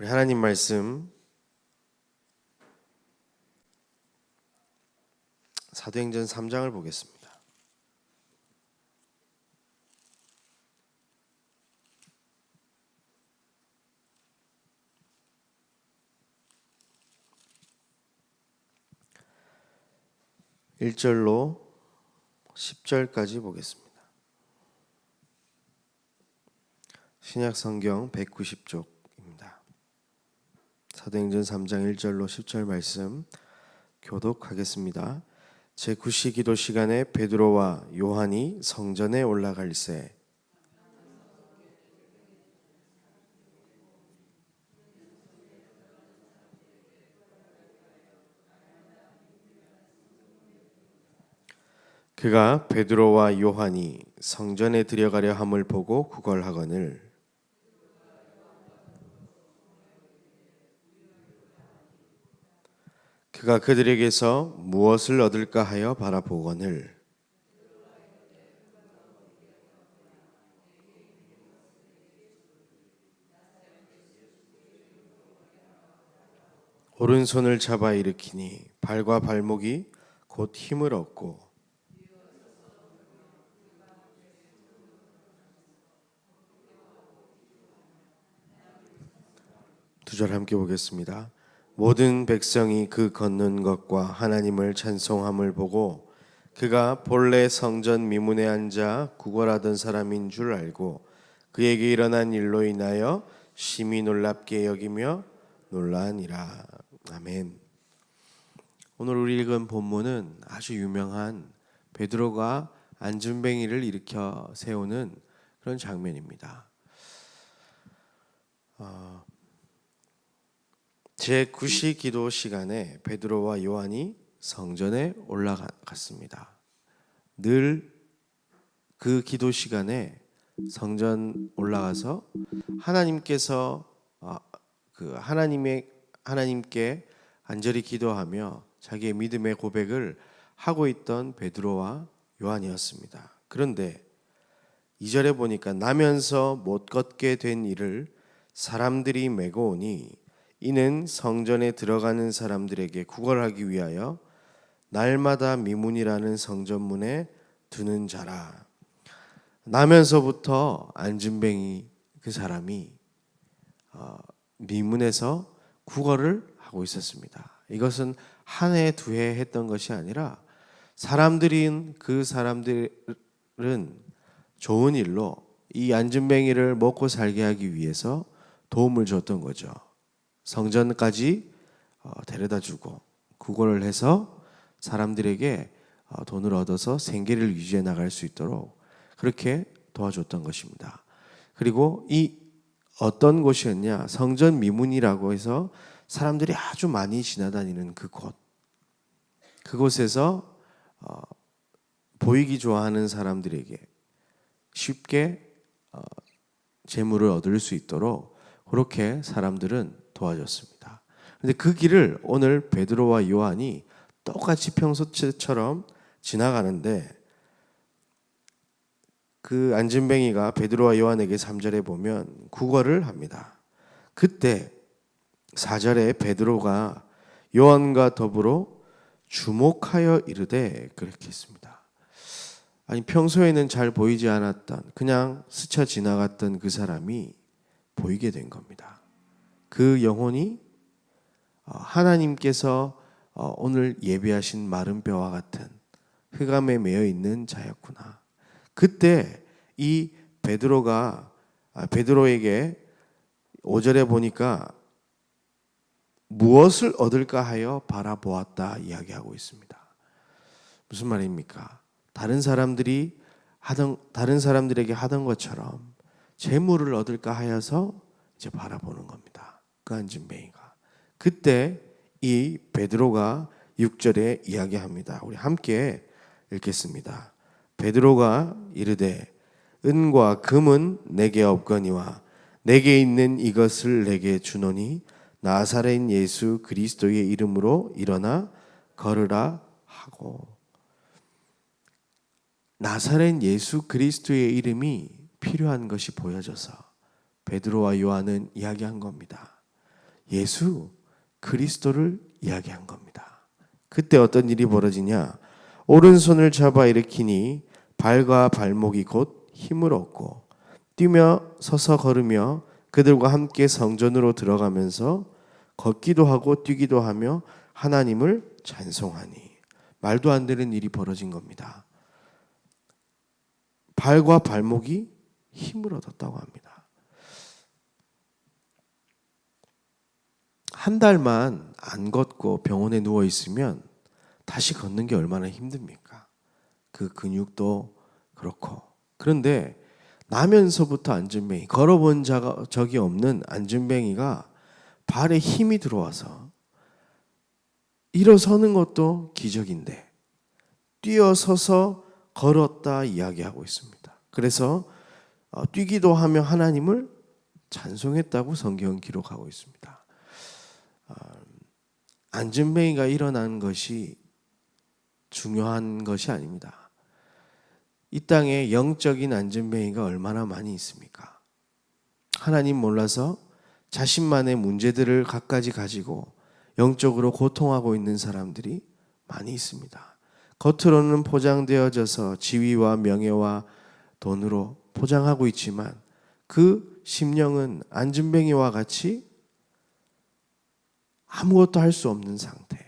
우리 하나님 말씀 사도행전 3장을 보겠습니다. 일절로 10절까지 보겠습니다. 신약 성경 190쪽입니다. 사도행전 3장 1절로 10절 말씀 교독하겠습니다. 제 9시 기도 시간에 베드로와 요한이 성전에 올라갈새 그가 베드로와 요한이 성전에 들여가려 함을 보고 구걸하거늘 그가 그들에게서 무엇을 얻을까 하여 바라보거늘 오른손을 잡아 일으키니 발과 발목이 곧 힘을 얻고 두 절 함께 보겠습니다. 모든 백성이 그 걷는 것과 하나님을 찬송함을 보고 그가 본래 성전 미문에 앉아 구걸하던 사람인 줄 알고 그에게 일어난 일로 인하여 심히 놀랍게 여기며 놀라니라. 아멘. 오늘 우리 읽은 본문은 아주 유명한 베드로가 안전뱅이를 일으켜 세우는 그런 장면입니다. 어, 제 9시 기도 시간에 베드로와 요한이 성전에 올라갔습니다. 늘 그 기도 시간에 성전 올라가서 하나님께서 어, 그 하나님의 하나님께 간절히 기도하며 자기의 믿음의 고백을 하고 있던 베드로와 요한이었습니다. 그런데 2절에 보니까 나면서 못 걷게 된 이를 사람들이 메고 오니 이는 성전에 들어가는 사람들에게 구걸하기 위하여 날마다 미문이라는 성전문에 두는 자라. 나면서부터 안진뱅이 그 사람이 어, 미문에서 구걸을 하고 있었습니다. 이것은 한 해, 두 해 했던 것이 아니라 사람들인 그 사람들은 좋은 일로 이 안진뱅이를 먹고 살게 하기 위해서 도움을 줬던 거죠. 성전까지 어, 데려다 주고 구걸을 해서 사람들에게 어, 돈을 얻어서 생계를 유지해 나갈 수 있도록 그렇게 도와줬던 것입니다. 그리고 이 어떤 곳이었냐? 성전 미문이라고 해서 사람들이 아주 많이 지나다니는 그 곳. 그곳에서 어, 보이기 좋아하는 사람들에게 쉽게 어, 재물을 얻을 수 있도록 그렇게 사람들은 도와줬습니다. 근데 그 길을 오늘 베드로와 요한이 똑같이 평소처럼 지나가는데 그 안진뱅이가 베드로와 요한에게 3절에 보면 구걸을 합니다. 그때 4절에 베드로가 요한과 더불어 주목하여 이르되 그렇게 했습니다. 아니 평소에는 잘 보이지 않았던 그냥 스쳐 지나갔던 그 사람이 보이게 된 겁니다. 그 영혼이 어, 하나님께서 어, 오늘 예배하신 마른 뼈와 같은 흑암에 매여 있는 자였구나. 그때 이 베드로가 아, 베드로에게 5절에 보니까 무엇을 얻을까 하여 바라보았다 이야기하고 있습니다. 무슨 말입니까? 다른 사람들이 하던 다른 사람들에게 하던 것처럼 재물을 얻을까 하여서 이제 바라보는 겁니다. 그 안진뱅이가 그때 이 베드로가 6절에 이야기합니다. 우리 함께 읽겠습니다. 베드로가 이르되 은과 금은 내게 없거니와 내게 있는 이것을 내게 주노니 나사렛 예수 그리스도의 이름으로 일어나 걸으라 하고 나사렛 예수 그리스도의 이름이 필요한 것이 보여져서 베드로와 요한은 이야기한 겁니다. 예수 그리스도를 이야기한 겁니다. 그때 어떤 일이 벌어지냐? 오른손을 잡아 일으키니 발과 발목이 곧 힘을 얻고 뛰며 서서 걸으며 그들과 함께 성전으로 들어가면서 걷기도 하고 뛰기도 하며 하나님을 찬송하니 말도 안 되는 일이 벌어진 겁니다. 발과 발목이 힘을 얻었다고 합니다. 한 달만 안 걷고 병원에 누워 있으면 다시 걷는 게 얼마나 힘듭니까? 그 근육도 그렇고. 그런데 나면서부터 안전뱅이 걸어본 적이 없는 안전뱅이가 발에 힘이 들어와서 일어서는 것도 기적인데 뛰어서서 걸었다 이야기하고 있습니다. 그래서 어, 뛰기도 하며 하나님을 찬송했다고 성경은 기록하고 있습니다. 어, 안전뱅이가 일어난 것이 중요한 것이 아닙니다. 이 땅에 영적인 안전뱅이가 얼마나 많이 있습니까? 하나님 몰라서 자신만의 문제들을 갖가지 가지고 영적으로 고통하고 있는 사람들이 많이 있습니다. 겉으로는 포장되어져서 지위와 명예와 돈으로 포장하고 있지만 그 심령은 안전뱅이와 같이 아무것도 할 수 없는 상태,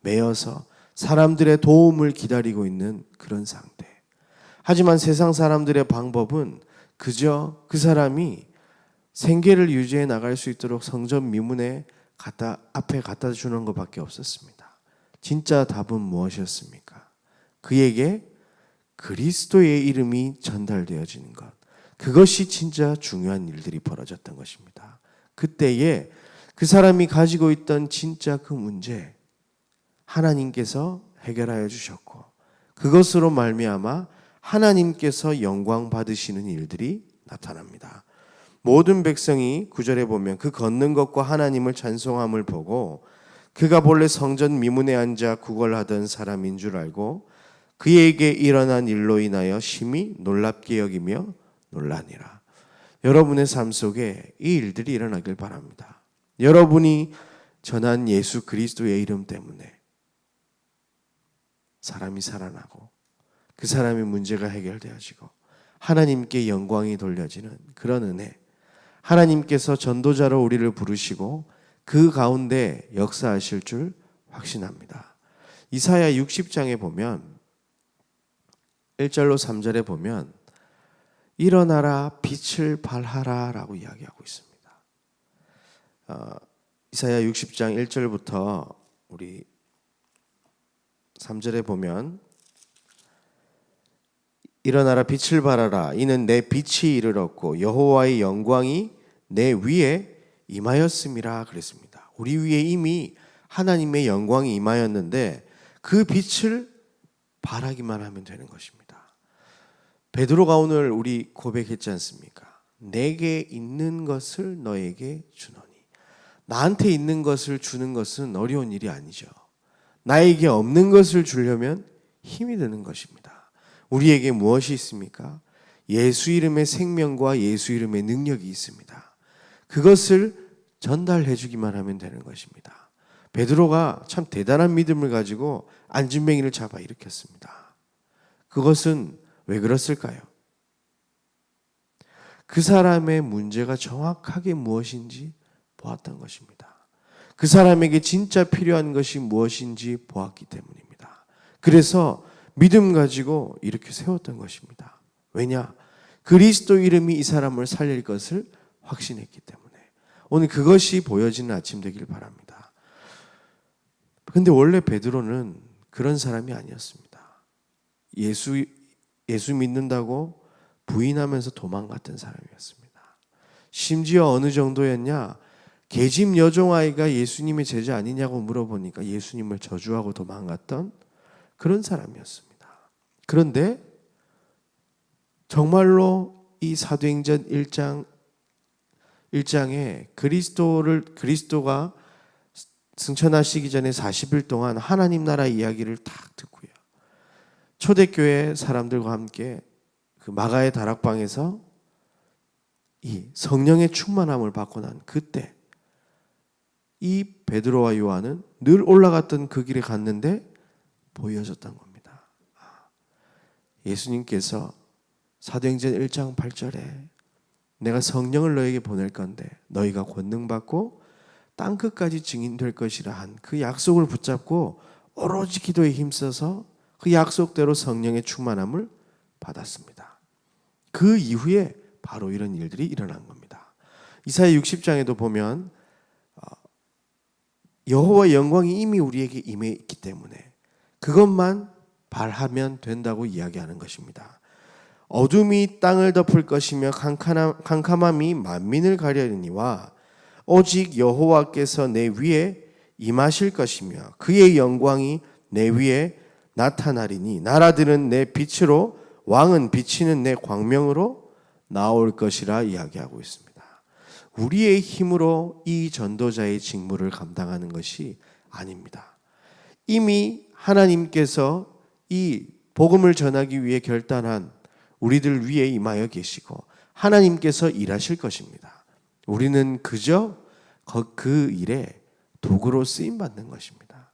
매여서 사람들의 도움을 기다리고 있는 그런 상태. 하지만 세상 사람들의 방법은 그저 그 사람이 생계를 유지해 나갈 수 있도록 성전 미문에 갖다 앞에 갖다 주는 것밖에 없었습니다. 진짜 답은 무엇이었습니까? 그에게 그리스도의 이름이 전달되어지는 것. 그것이 진짜 중요한 일들이 벌어졌던 것입니다. 그때에 그 사람이 가지고 있던 진짜 그 문제 하나님께서 해결하여 주셨고 그것으로 말미암아 하나님께서 영광 받으시는 일들이 나타납니다. 모든 백성이 구절에 보면 그 걷는 것과 하나님을 찬송함을 보고 그가 본래 성전 미문에 앉아 구걸하던 사람인 줄 알고 그에게 일어난 일로 인하여 심히 놀랍게 여기며 놀라니라. 여러분의 삶 속에 이 일들이 일어나길 바랍니다. 여러분이 전한 예수 그리스도의 이름 때문에 사람이 살아나고 그 사람의 문제가 해결되어지고 하나님께 영광이 돌려지는 그런 은혜. 하나님께서 전도자로 우리를 부르시고 그 가운데 역사하실 줄 확신합니다. 이사야 60장에 보면 1절로 3절에 보면 일어나라 빛을 발하라라고 이야기하고 있습니다. 어, 이사야 60장 1절부터 우리 3절에 보면 일어나라 빛을 발하라 이는 내 빛이 이르렀고 여호와의 영광이 내 위에 임하였음이라 그랬습니다. 우리 위에 이미 하나님의 영광이 임하였는데 그 빛을 발하기만 하면 되는 것입니다. 베드로가 오늘 우리 고백했지 않습니까? 내게 있는 것을 너에게 주노니. 나한테 있는 것을 주는 것은 어려운 일이 아니죠. 나에게 없는 것을 주려면 힘이 드는 것입니다. 우리에게 무엇이 있습니까? 예수 이름의 생명과 예수 이름의 능력이 있습니다. 그것을 전달해 주기만 하면 되는 것입니다. 베드로가 참 대단한 믿음을 가지고 안진뱅이를 잡아 일으켰습니다. 그것은 왜 그랬을까요? 그 사람의 문제가 정확하게 무엇인지 보았던 것입니다. 그 사람에게 진짜 필요한 것이 무엇인지 보았기 때문입니다. 그래서 믿음 가지고 이렇게 세웠던 것입니다. 왜냐? 그리스도 이름이 이 사람을 살릴 것을 확신했기 때문에. 오늘 그것이 보여지는 아침 되길 바랍니다. 근데 원래 베드로는 그런 사람이 아니었습니다. 예수 예수 믿는다고 부인하면서 도망갔던 사람이었습니다. 심지어 어느 정도였냐? 계집 여종아이가 예수님의 제자 아니냐고 물어보니까 예수님을 저주하고 도망갔던 그런 사람이었습니다. 그런데 정말로 이 사도행전 1장 1장에 그리스도를 그리스도가 승천하시기 전에 40일 동안 하나님 나라 이야기를 딱 듣고요. 초대교회 사람들과 함께 그 마가의 다락방에서 이 성령의 충만함을 받고 난 그때 이 베드로와 요한은 늘 올라갔던 그 길에 갔는데 보여졌던 겁니다. 아, 예수님께서 사도행전 1장 8절에 내가 성령을 너에게 보낼 건데 너희가 권능 받고 땅 끝까지 증인될 것이라 한 그 약속을 붙잡고 오로지 기도에 힘써서 그 약속대로 성령의 충만함을 받았습니다. 그 이후에 바로 이런 일들이 일어난 겁니다. 이사야 60장에도 보면 어, 여호와 영광이 이미 우리에게 임해 있기 때문에 그것만 발하면 된다고 이야기하는 것입니다. 어둠이 땅을 덮을 것이며 캄캄함- 캄캄함이 만민을 가려니와 오직 여호와께서 내 위에 임하실 것이며 그의 영광이 내 위에 나타나리니 나라들은 내 빛으로 왕은 비치는 내 광명으로 나올 것이라 이야기하고 있습니다. 우리의 힘으로 이 전도자의 직무를 감당하는 것이 아닙니다. 이미 하나님께서 이 복음을 전하기 위해 결단한 우리들 위에 임하여 계시고 하나님께서 일하실 것입니다. 우리는 그저 거- 그 일에 도구로 쓰임 받는 것입니다.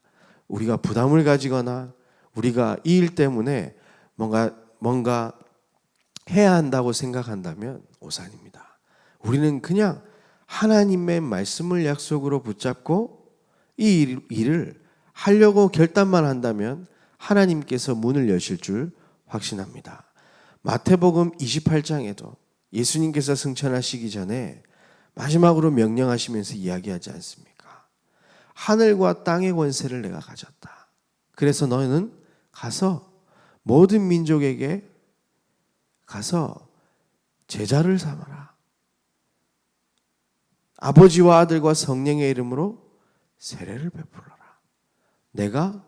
우리가 부담을 가지거나 우리가 이 일 때문에 뭔가 뭔가 해야 한다고 생각한다면 오산입니다. 우리는 그냥 하나님의 말씀을 약속으로 붙잡고 이 일- 일을 하려고 결단만 한다면 하나님께서 문을 여실 줄 확신합니다. 마태복음 28장에도 예수님께서 승천하시기 전에 마지막으로 명령하시면서 이야기하지 않습니까? 하늘과 땅의 권세를 내가 가졌다. 그래서 너희는 가서 모든 민족에게 가서 제자를 삼아라. 아버지와 아들과 성령의 이름으로 세례를 베풀어라. 내가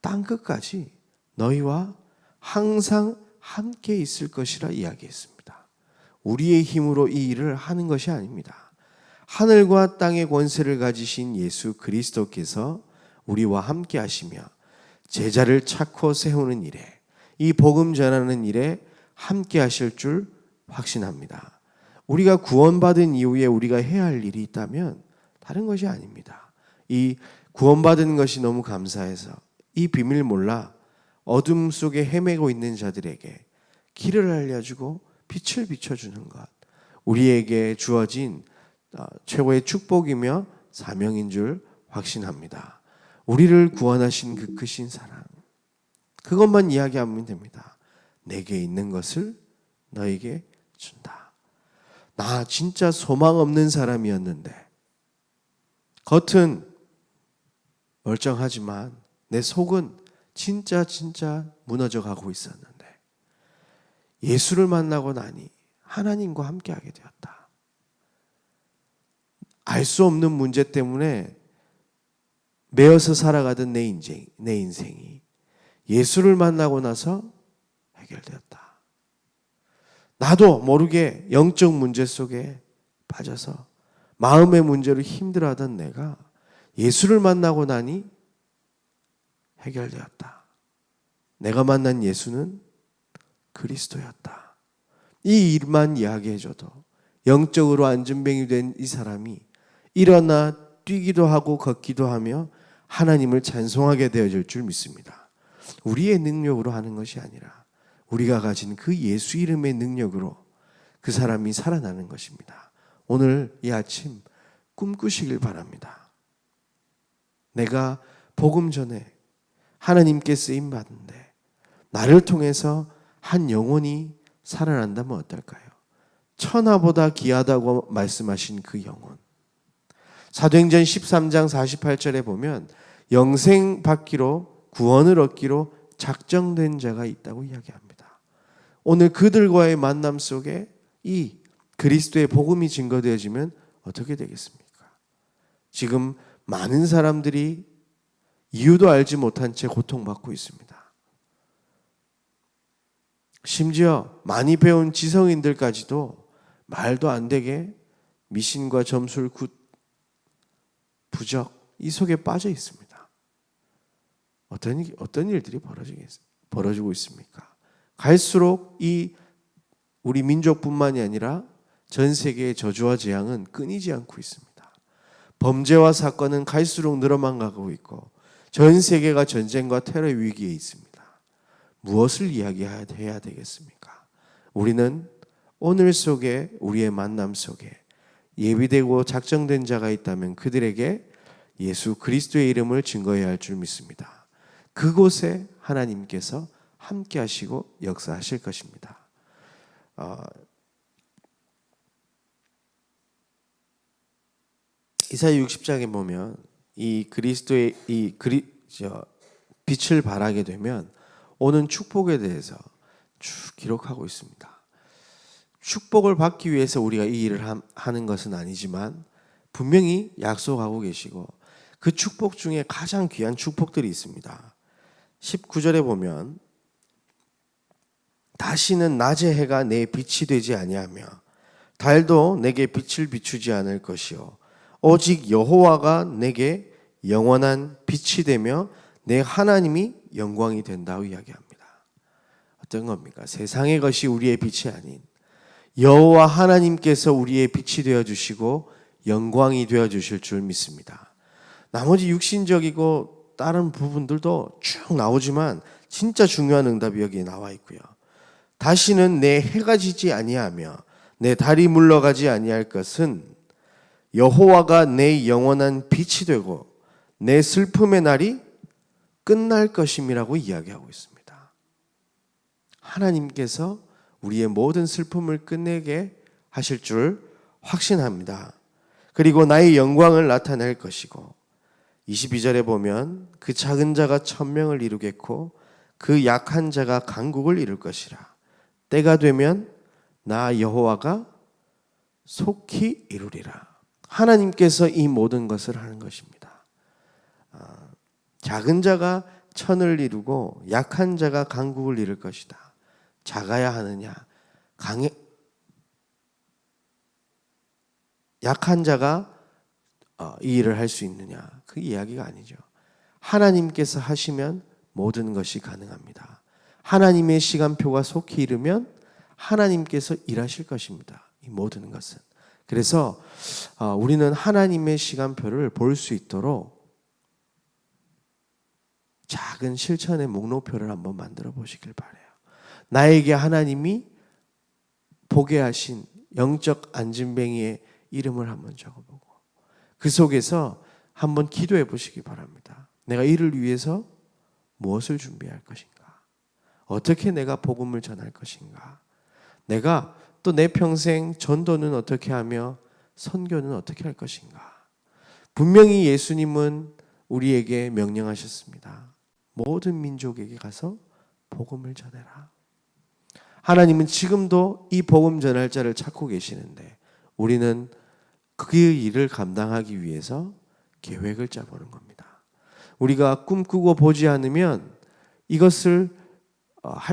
땅 끝까지 너희와 항상 함께 있을 것이라 이야기했습니다. 우리의 힘으로 이 일을 하는 것이 아닙니다. 하늘과 땅의 권세를 가지신 예수 그리스도께서 우리와 함께 하시며 제자를 찾고 세우는 일에 이 복음 전하는 일에 함께 하실 줄 확신합니다. 우리가 구원받은 이후에 우리가 해야 할 일이 있다면 다른 것이 아닙니다. 이 구원받은 것이 너무 감사해서 이 비밀 몰라 어둠 속에 헤매고 있는 자들에게 길을 알려주고 빛을 비춰주는 것. 우리에게 주어진 어, 최고의 축복이며 사명인 줄 확신합니다. 우리를 구원하신 그 크신 사랑. 그것만 이야기하면 됩니다. 내게 있는 것을 너에게 준다. 나 진짜 소망 없는 사람이었는데 겉은 멀쩡하지만 내 속은 진짜 진짜 무너져 가고 있었는데 예수를 만나고 나니 하나님과 함께하게 되었다. 알 수 없는 문제 때문에 매어서 살아가던 내 인생, 내 인생이 예수를 만나고 나서 해결되었다. 나도 모르게 영적 문제 속에 빠져서 마음의 문제로 힘들어하던 내가 예수를 만나고 나니 해결되었다. 내가 만난 예수는 그리스도였다. 이 일만 이야기해줘도 영적으로 안전뱅이 된 이 사람이 일어나 뛰기도 하고 걷기도 하며 하나님을 찬송하게 되어질 줄 믿습니다. 우리의 능력으로 하는 것이 아니라 우리가 가진 그 예수 이름의 능력으로 그 사람이 살아나는 것입니다. 오늘 이 아침 꿈꾸시길 바랍니다. 내가 복음 전에 하나님께 쓰임 받는데 나를 통해서 한 영혼이 살아난다면 어떨까요? 천하보다 귀하다고 말씀하신 그 영혼. 사도행전 13장 48절에 보면 영생 받기로 구원을 얻기로 작정된 자가 있다고 이야기합니다. 오늘 그들과의 만남 속에 이 그리스도의 복음이 증거되어지면 어떻게 되겠습니까? 지금 많은 사람들이 이유도 알지 못한 채 고통받고 있습니다. 심지어 많이 배운 지성인들까지도 말도 안 되게 미신과 점술, 굿, 부적 이 속에 빠져 있습니다. 어떤 일- 어떤 일들이 벌어지고 있습니까? 갈수록 이 우리 민족뿐만이 아니라 전 세계의 저주와 재앙은 끊이지 않고 있습니다. 범죄와 사건은 갈수록 늘어만 가고 있고 전 세계가 전쟁과 테러 위기에 있습니다. 무엇을 이야기해야 되겠습니까? 우리는 오늘 속에 우리의 만남 속에 예비되고 작정된 자가 있다면 그들에게 예수 그리스도의 이름을 증거해야 할 줄 믿습니다. 그곳에 하나님께서 함께 하시고 역사하실 것입니다. 어, 이사야 60장에 보면 이 그리스도의 이 그리 저 빛을 발하게 되면 오는 축복에 대해서 쭉 기록하고 있습니다. 축복을 받기 위해서 우리가 이 일을 하는 것은 아니지만 분명히 약속하고 계시고 그 축복 중에 가장 귀한 축복들이 있습니다. 19절에 보면 다시는 낮의 해가 내 빛이 되지 아니하며 달도 내게 빛을 비추지 않을 것이요 오직 여호와가 내게 영원한 빛이 되며 내 하나님이 영광이 된다고 이야기합니다. 어떤 겁니까? 세상의 것이 우리의 빛이 아닌 여호와 하나님께서 우리의 빛이 되어 주시고 영광이 되어 주실 줄 믿습니다. 나머지 육신적이고 다른 부분들도 쭉 나오지만 진짜 중요한 응답이 여기에 나와 있고요. 다시는 내 해가 지지 아니하며 내 달이 물러가지 아니할 것은 여호와가 내 영원한 빛이 되고 내 슬픔의 날이 끝날 것임이라고 이야기하고 있습니다. 하나님께서 우리의 모든 슬픔을 끝내게 하실 줄 확신합니다. 그리고 나의 영광을 나타낼 것이고 22절에 보면 그 작은 자가 천명을 이루겠고 그 약한 자가 강국을 이룰 것이라. 때가 되면 나 여호와가 속히 이루리라. 하나님께서 이 모든 것을 하는 것입니다. 아, 작은 자가 천을 이루고 약한 자가 강국을 이룰 것이다. 작아야 하느냐? 강해 약한 자가 어, 이 일을 할 수 있느냐? 그 이야기가 아니죠. 하나님께서 하시면 모든 것이 가능합니다. 하나님의 시간표가 속히 이르면 하나님께서 일하실 것입니다. 이 모든 것은. 그래서 어, 우리는 하나님의 시간표를 볼 수 있도록 작은 실천의 목록표를 한번 만들어 보시길 바래요. 나에게 하나님이 보게 하신 영적 안진뱅이의 이름을 한번 적어보고 그 속에서 한번 기도해 보시기 바랍니다. 내가 이를 위해서 무엇을 준비할 것인가? 어떻게 내가 복음을 전할 것인가? 내가 또 내 평생 전도는 어떻게 하며 선교는 어떻게 할 것인가? 분명히 예수님은 우리에게 명령하셨습니다. 모든 민족에게 가서 복음을 전해라. 하나님은 지금도 이 복음 전할 자를 찾고 계시는데 우리는 그 일을 감당하기 위해서 계획을 짜보는 겁니다. 우리가 꿈꾸고 보지 않으면 이것을 어,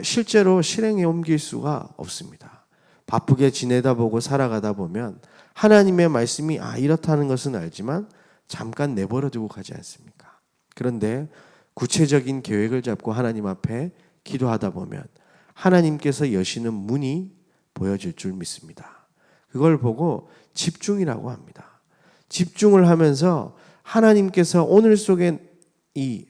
실제로 실행에 옮길 수가 없습니다. 바쁘게 지내다 보고 살아가다 보면 하나님의 말씀이 아 이렇다는 것은 알지만 잠깐 내버려 두고 가지 않습니까? 그런데 구체적인 계획을 잡고 하나님 앞에 기도하다 보면 하나님께서 여시는 문이 보여질 줄 믿습니다. 그걸 보고 집중이라고 합니다. 집중을 하면서 하나님께서 오늘 속에 이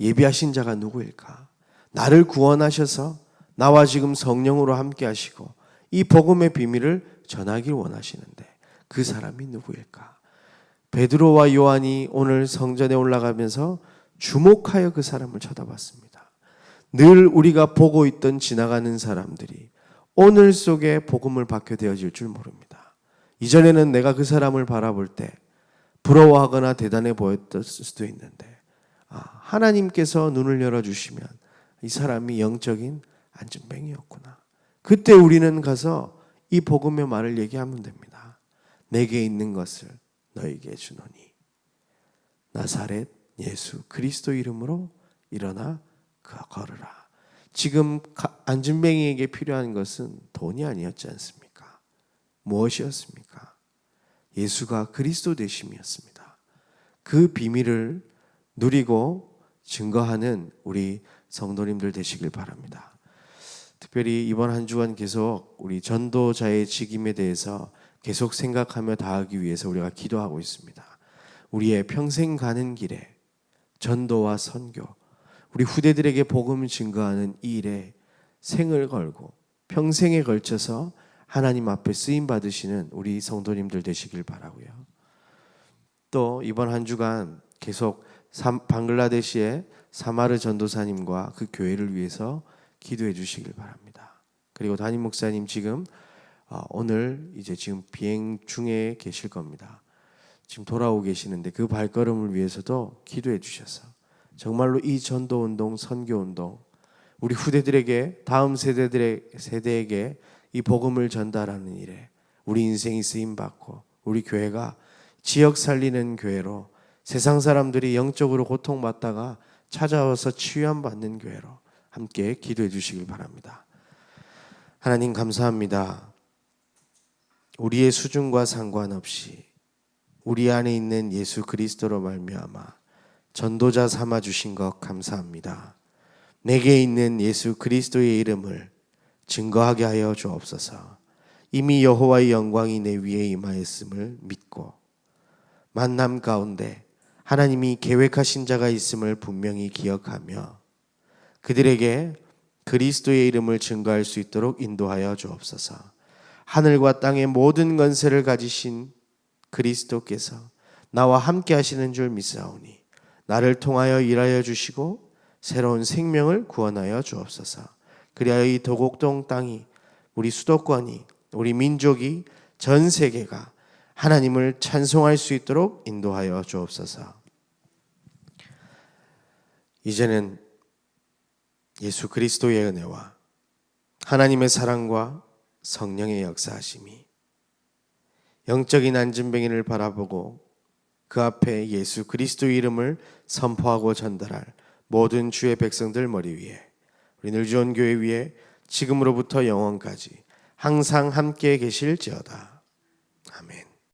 예비하신 자가 누구일까? 나를 구원하셔서 나와 지금 성령으로 함께 하시고 이 복음의 비밀을 전하길 원하시는데 그 사람이 누구일까? 베드로와 요한이 오늘 성전에 올라가면서 주목하여 그 사람을 쳐다봤습니다. 늘 우리가 보고 있던 지나가는 사람들이 오늘 속에 복음을 받게 되어질 줄 모릅니다. 이전에는 내가 그 사람을 바라볼 때 부러워하거나 대단해 보였을 수도 있는데 아, 하나님께서 눈을 열어주시면 이 사람이 영적인 안전뱅이였구나. 그때 우리는 가서 이 복음의 말을 얘기하면 됩니다. 내게 있는 것을 너에게 주노니 나사렛 예수 그리스도 이름으로 일어나 그 걸으라. 지금 안진뱅이에게 필요한 것은 돈이 아니었지 않습니까? 무엇이었습니까? 예수가 그리스도 되심이었습니다. 그 비밀을 누리고 증거하는 우리 성도님들 되시길 바랍니다. 특별히 이번 한 주간 계속 우리 전도자의 직임에 대해서 계속 생각하며 다하기 위해서 우리가 기도하고 있습니다. 우리의 평생 가는 길에 전도와 선교, 우리 후대들에게 복음 증거하는 이 일에 생을 걸고 평생에 걸쳐서 하나님 앞에 쓰임 받으시는 우리 성도님들 되시길 바라고요. 또 이번 한 주간 계속 삼- 방글라데시의 사마르 전도사님과 그 교회를 위해서 기도해 주시길 바랍니다. 그리고 담임 목사님 지금 어, 오늘 이제 지금 비행 중에 계실 겁니다. 지금 돌아오고 계시는데 그 발걸음을 위해서도 기도해 주셔서 정말로 이 전도 운동, 선교 운동 우리 후대들에게 다음 세대들의 세대에게 이 복음을 전달하는 일에 우리 인생이 쓰임 받고 우리 교회가 지역 살리는 교회로 세상 사람들이 영적으로 고통받다가 찾아와서 치유함 받는 교회로 함께 기도해 주시길 바랍니다. 하나님 감사합니다. 우리의 수준과 상관없이 우리 안에 있는 예수 그리스도로 말미암아 전도자 삼아 주신 것 감사합니다. 내게 있는 예수 그리스도의 이름을 증거하게 하여 주옵소서. 이미 여호와의 영광이 내 위에 임하였음을 믿고 만남 가운데 하나님이 계획하신 자가 있음을 분명히 기억하며 그들에게 그리스도의 이름을 증거할 수 있도록 인도하여 주옵소서. 하늘과 땅의 모든 건세를 가지신 그리스도께서 나와 함께 하시는 줄 믿사오니 나를 통하여 일하여 주시고 새로운 생명을 구원하여 주옵소서. 그리하여 이 도곡동 땅이 우리 수도권이 우리 민족이 전 세계가 하나님을 찬송할 수 있도록 인도하여 주옵소서. 이제는 예수 그리스도의 은혜와 하나님의 사랑과 성령의 역사하심이 영적인 안진뱅이를 바라보고 그 앞에 예수 그리스도의 이름을 선포하고 전달할 모든 주의 백성들 머리 위에 우리 늘주원 교회 위에 지금으로부터 영원까지 항상 함께 계실지어다. 아멘.